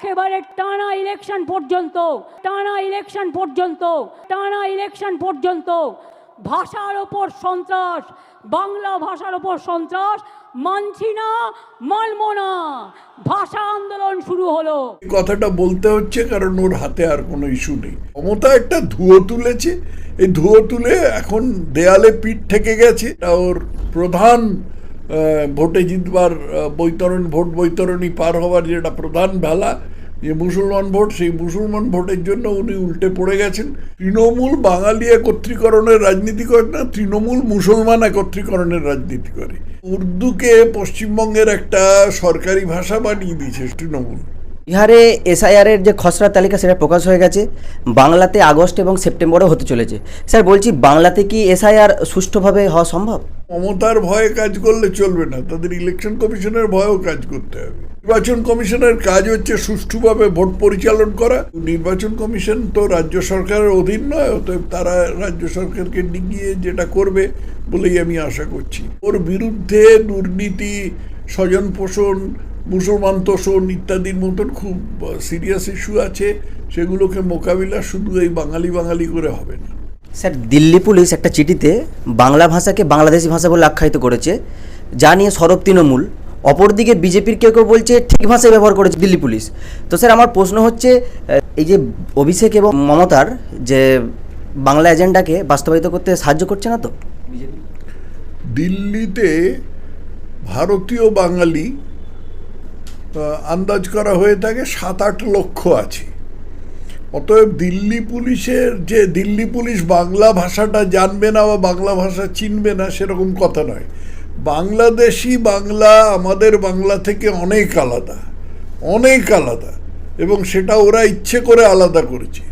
একেবারে টানা ইলেকশন পর্যন্ত, টানা ইলেকশন পর্যন্ত, টানা ইলেকশন পর্যন্ত ভাষার ওপর সন্ত্রাস, বাংলা ভাষার ওপর সন্ত্রাস, মানছি না, মানব না। ভাষা আন্দোলন শুরু হলো। কথাটা বলতে হচ্ছে, কারণ ওর হাতে আর কোনো ইস্যু নেই। মমতা একটা ধুয়ো তুলেছে। এই ধুয়ো তুলে এখন দেয়ালে পিঠ থেকে গেছে। ওর প্রধান ভোটে জিতবার বৈতরণ, ভোট বৈতরণী পার হওয়ার যেটা প্রধান ভেলা, যে মুসলমান ভোট, সেই মুসলমান ভোটের জন্য উনি উল্টে পড়ে গেছেন। তৃণমূল বাঙালি একত্রীকরণের রাজনীতি করে না, তৃণমূল মুসলমান একত্রীকরণের রাজনীতি করে। উর্দুকে পশ্চিমবঙ্গের একটা সরকারি ভাষা বানিয়ে দিয়েছে তৃণমূল। বিহারে এসআইআর এর যে খসড়া তালিকা সেটা প্রকাশ হয়ে গেছে। বাংলাতে আগস্ট এবং সেপ্টেম্বরে হতে চলেছে। স্যার, বলছি বাংলাতে কি এসআইআর সুষ্ঠুভাবে হওয়া সম্ভব? মমতার ভয়ে কাজ করলে চলবে না। তাদের ইলেকশন কমিশনের ভয়েও কাজ করতে হবে। নির্বাচন কমিশনের কাজ হচ্ছে সুষ্ঠুভাবে ভোট পরিচালন করা। নির্বাচন কমিশন তো রাজ্য সরকারের অধীন নয়, অতএব তারা রাজ্য সরকারকে ডিঙিয়ে যেটা করবে বলেই আমি আশা করছি। ওর বিরুদ্ধে দুর্নীতি স্বজন পোষণ মুসলমান তোষণ ইত্যাদির মতন খুব সিরিয়াস ইস্যু আছে। সেগুলোকে মোকাবিলা শুধু এই বাঙালি বাঙালি করে হবে না। স্যার দিল্লি পুলিশ একটা চিঠিতে বাংলা ভাষাকে বাংলাদেশি ভাষা বলে আখ্যায়িত করেছে যা নিয়ে সরব তৃণমূল। অপরদিকে বিজেপির কেউ কেউ বলছে ঠিক ভাষায় ব্যবহার করেছে দিল্লি পুলিশ। তো স্যার আমার প্রশ্ন হচ্ছে এই যে অভিষেক এবং মমতার যে বাংলা এজেন্ডাকে বাস্তবায়িত করতে সাহায্য করছে না তো? দিল্লিতে ভারতীয় বাঙালি আন্দাজ করা হয়ে থাকে সাত আট লক্ষ আছে। অতএব দিল্লি পুলিশের যে দিল্লি পুলিশ বাংলা ভাষাটা জানবে না বা বাংলা ভাষা চিনবে না সেরকম কথা নয়। বাংলাদেশি বাংলা আমাদের বাংলা থেকে অনেক আলাদা অনেক আলাদা এবং সেটা ওরা ইচ্ছে করে আলাদা করেছে।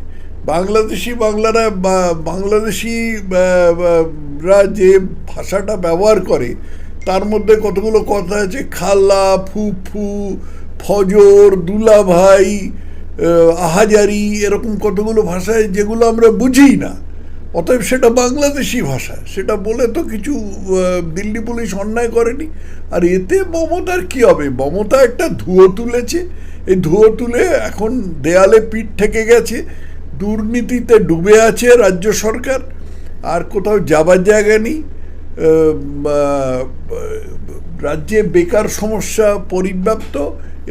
বাংলাদেশি বাংলারা বাংলাদেশি রা যে ভাষাটা ব্যবহার করে তার মধ্যে কতগুলো কথা আছে? খালা ফুফু ফজর দুলাভাই আহ, আহাজারি এরকম কতগুলো ভাষায় যেগুলো আমরা বুঝি না। অতএব সেটা বাংলাদেশি ভাষা। সেটা বলে তো কিছু দিল্লি পুলিশ অন্যায় করেনি। আর এতে মমতার কি হবে? মমতা একটা ধুয়ো তুলেছে। এই ধুয়ো তুলে এখন দেয়ালে পিঠ থেকে গেছে। দুর্নীতিতে ডুবে আছে রাজ্য সরকার। আর কোথাও যাবার জায়গা নেই। রাজ্যে বেকার সমস্যা পরিব্যাপ্ত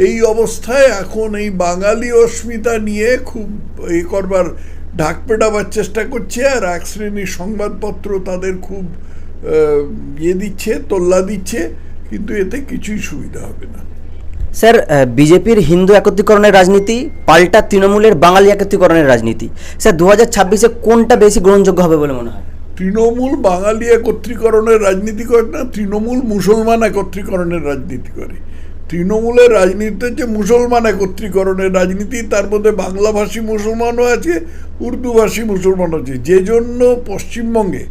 এই অবস্থায় এখন এই বাঙালি অস্মিতা নিয়ে খুব এ করবার ঢাক পেটাবার চেষ্টা করছে, আর এক শ্রেণির সংবাদপত্র তাদের খুব ইয়ে দিচ্ছে, তোল্লা দিচ্ছে, কিন্তু এতে কিছুই সুবিধা হবে না। স্যার বিজেপির হিন্দু একত্রীকরণের রাজনীতি, পাল্টা তৃণমূলের বাঙালি একত্রীকরণের রাজনীতি। স্যার দু হাজার ছাব্বিশে কোনটা বেশি গ্রহণযোগ্য হবে বলে মনে হয়? তৃণমূল বাঙালি একত্রীকরণের রাজনীতি করে না, তৃণমূল মুসলমান একত্রীকরণের রাজনীতি করে। তৃণমূলের রাজনীতি হচ্ছে মুসলমান একত্রীকরণের রাজনীতি, তার মধ্যে বাংলাভাষী মুসলমানও আছে, উর্দুভাষী মুসলমানও আছে। যে জন্য পশ্চিমবঙ্গে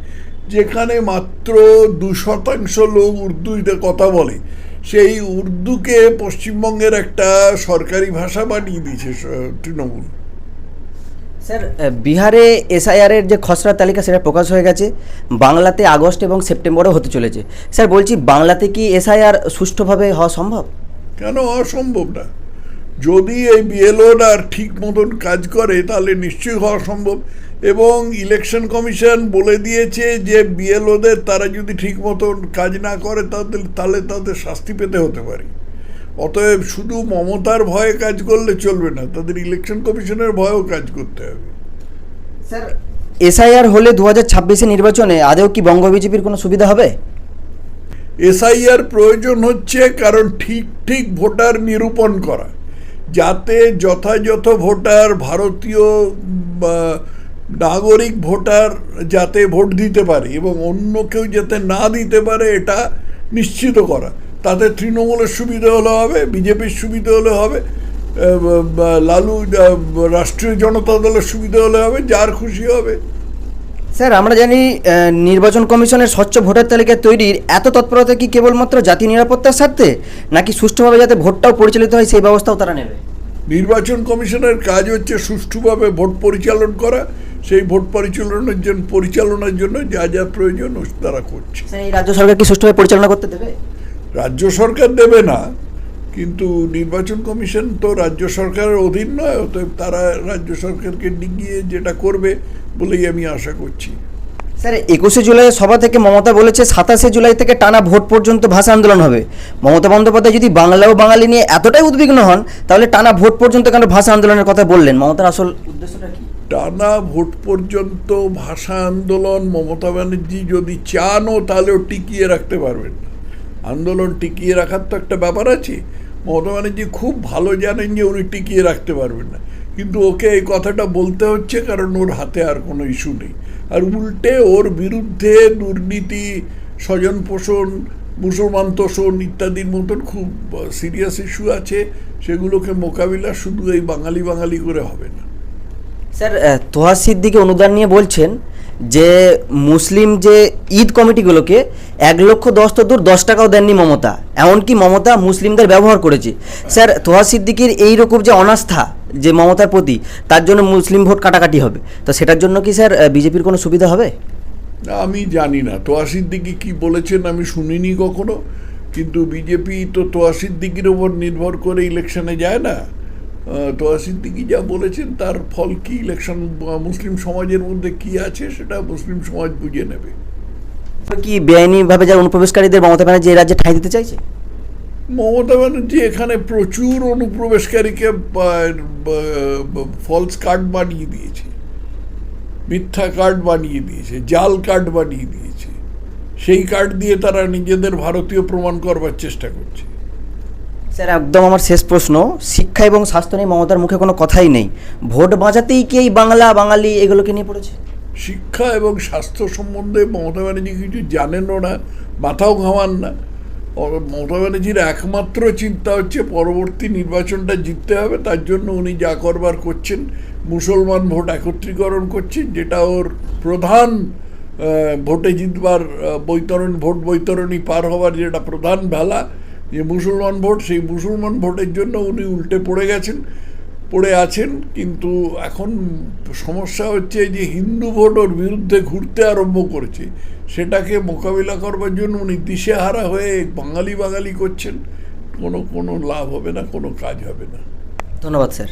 যেখানে মাত্র দু শতাংশ লোক উর্দুতে কথা বলে, সেই উর্দুকে পশ্চিমবঙ্গের একটা সরকারি ভাষা বানিয়ে দিয়েছে তৃণমূল। স্যার বিহারে এসআইআর এর যে খসড়া তালিকা সেটা প্রকাশ হয়ে গেছে। বাংলাতে আগস্ট এবং সেপ্টেম্বরে হতে চলেছে। স্যার, বলছি, বাংলাতে কি এসআইআর সুষ্ঠুভাবে হওয়া সম্ভব? কেন অসম্ভব না? যদি এই বিএলওরা ঠিক মতন কাজ করে, তাহলে নিশ্চয়ই হওয়া সম্ভব। এবং ইলেকশন কমিশন বলে দিয়েছে যে, বিএলওদের তারা যদি ঠিক মতন কাজ না করে তাদের তাহলে তাদের শাস্তি পেতে হতে পারে। অতএব শুধু মমতার ভয়ে কাজ করলে চলবে না তাদের ইলেকশন কমিশনের ভয়েও কাজ করতে হবে। স্যার এসআইআর হলে দু হাজার ছাব্বিশে নির্বাচনে আদৌ কি বঙ্গ বিজেপির কোনো সুবিধা হবে? এসআইআর প্রয়োজন হচ্ছে কারণ ঠিক ঠিক ভোটার নিরূপণ করা যাতে যথাযথ ভোটার ভারতীয় বা, নাগরিক ভোটার যাতে ভোট দিতে পারে এবং অন্য কেউ যাতে না দিতে পারে এটা নিশ্চিত করা। তাতে তৃণমূলের সুবিধা হলে হবে বিজেপির সুবিধা হলে হবে লালু রাষ্ট্রীয় জনতা দলের সুবিধা হলে হবে যার খুশি হবে। স্যার আমরা জানি নির্বাচন কমিশনের স্বচ্ছ ভোটার তালিকা তৈরির এত তৎপরতা কি কেবলমাত্র জাতীয় নিরাপত্তার স্বার্থে নাকি সুষ্ঠুভাবে যাতে ভোটটাও পরিচালিত হয় সেই ব্যবস্থাও তারা নেবে? নির্বাচন কমিশনের কাজ হচ্ছে সুষ্ঠুভাবে ভোট পরিচালন করা সেই ভোট পরিচালনার জন্য পরিচালনার জন্য যা যা প্রয়োজন তারা করছে। এই রাজ্য সরকার কি সুষ্ঠুভাবে পরিচালনা করতে দেবে? রাজ্য সরকার দেবে না কিন্তু নির্বাচন কমিশন তো রাজ্য সরকারের অধীন নয় অতএব তারা রাজ্য সরকারকে ডিগিয়ে যেটা করবে বলেই আমি আশা করছি। স্যার একুশে জুলাই সভা থেকে মমতা বলেছে সাতাশে জুলাই থেকে টানা ভোট পর্যন্ত ভাষা আন্দোলন হবে। মমতা বন্দ্যোপাধ্যায় যদি বাংলা ও বাঙালি নিয়ে এতটাই উদ্বিগ্ন হন তাহলে টানা ভোট পর্যন্ত কেন ভাষা আন্দোলনের কথা বললেন? মমতার আসল উদ্দেশ্যটা কি? টানা ভোট পর্যন্ত ভাষা আন্দোলন মমতা ব্যানার্জি যদি চানও তাহলেও টিকিয়ে রাখতে পারবেন না। আন্দোলন টিকিয়ে রাখার তো একটা ব্যাপার আছে। মমতা ব্যানার্জি খুব ভালো জানেন যে উনি টিকিয়ে রাখতে পারবেন না। কিন্তু ওকে এই কথাটা বলতে হচ্ছে কারণ ওর হাতে আর কোনো ইস্যু নেই। আর উল্টে ওর বিরুদ্ধে দুর্নীতি, স্বজন পোষণ, মুসলমান তোষণ ইত্যাদির মতন খুব সিরিয়াস ইস্যু আছে। সেগুলোকে মোকাবিলা শুধু এই বাঙালি বাঙালি করে হবে না। স্যার তোহা সিদ্দিকি অনুদান নিয়ে বলছেন যে মুসলিম যে ঈদ কমিটিগুলোকে এক লক্ষ দশ দূর দশ টাকাও দেননি মমতা। এমনকি মমতা মুসলিমদের ব্যবহার করেছে। স্যার তোহা সিদ্দিকির এইরকম যে অনাস্থা যে মমতার প্রতি তার জন্য মুসলিম ভোট কাটাকাটি হবে। তো সেটার জন্য কি স্যার বিজেপির কোনো সুবিধা হবে? না, আমি জানি না। তোয়া সিদ্দিকি কি বলেছেন আমি শুনিনি কখনো। কিন্তু বিজেপি তো তোয়া সিদ্দিকির ওপর নির্ভর করে ইলেকশনে যায় না। আহ, তোয়া সিদ্দিকি যা বলেছেন তার ফল কি? ইলেকশন মুসলিম সমাজের মধ্যে কি আছে সেটা মুসলিম সমাজ বুঝে নেবে। কি বেআইনিভাবে যারা অনুপ্রবেশকারীদের মমতা ব্যানার্জি এই রাজ্যে ঠাঁই দিতে চাইছে? মমতা ব্যানার্জি এখানে প্রচুর অনুপ্রবেশকারীকে ফলস কার্ড বানিয়ে দিয়েছে। মিথ্যা কার্ড বানিয়ে দিয়েছে জাল কার্ড বানিয়ে দিয়েছে। সেই কার্ড দিয়ে তারা নিজেদের ভারতীয় প্রমাণ করবার চেষ্টা করছে। স্যার, একদম আমার শেষ প্রশ্ন। শিক্ষা এবং স্বাস্থ্য নিয়ে মমতার মুখে কোনো কথাই নেই। ভোট বাঁচাতেই কি এই বাংলা, বাঙালি এগুলোকে নিয়ে পড়েছে? শিক্ষা এবং স্বাস্থ্য সম্বন্ধে মমতা ব্যানার্জি কিছু জানেনও না, মাথাও ঘামান না। মমতা ব্যানার্জির একমাত্র চিন্তা হচ্ছে পরবর্তী নির্বাচনটা জিততে হবে, তার জন্য উনি যা করবার করছেন, মুসলমান ভোট একত্রীকরণ করছেন, যেটা ওর প্রধান ভোটে জিতবার বৈতরণ, ভোট বৈতরণী পার হওয়ার যেটা প্রধান ভেলা যে মুসলমান ভোট, সেই মুসলমান ভোটের জন্য উনি উল্টে পড়ে গেছেন, পড়ে আছেন, কিন্তু এখন সমস্যা হচ্ছে যে হিন্দু ভোট ওর বিরুদ্ধে ঘুরতে আরম্ভ করেছে। সেটাকে মোকাবিলা করবার জন্য উনি দিশেহারা হয়ে বাঙালি বাঙালি করছেন। কোনো কোনো লাভ হবে না, কোনো কাজ হবে না। ধন্যবাদ, স্যার।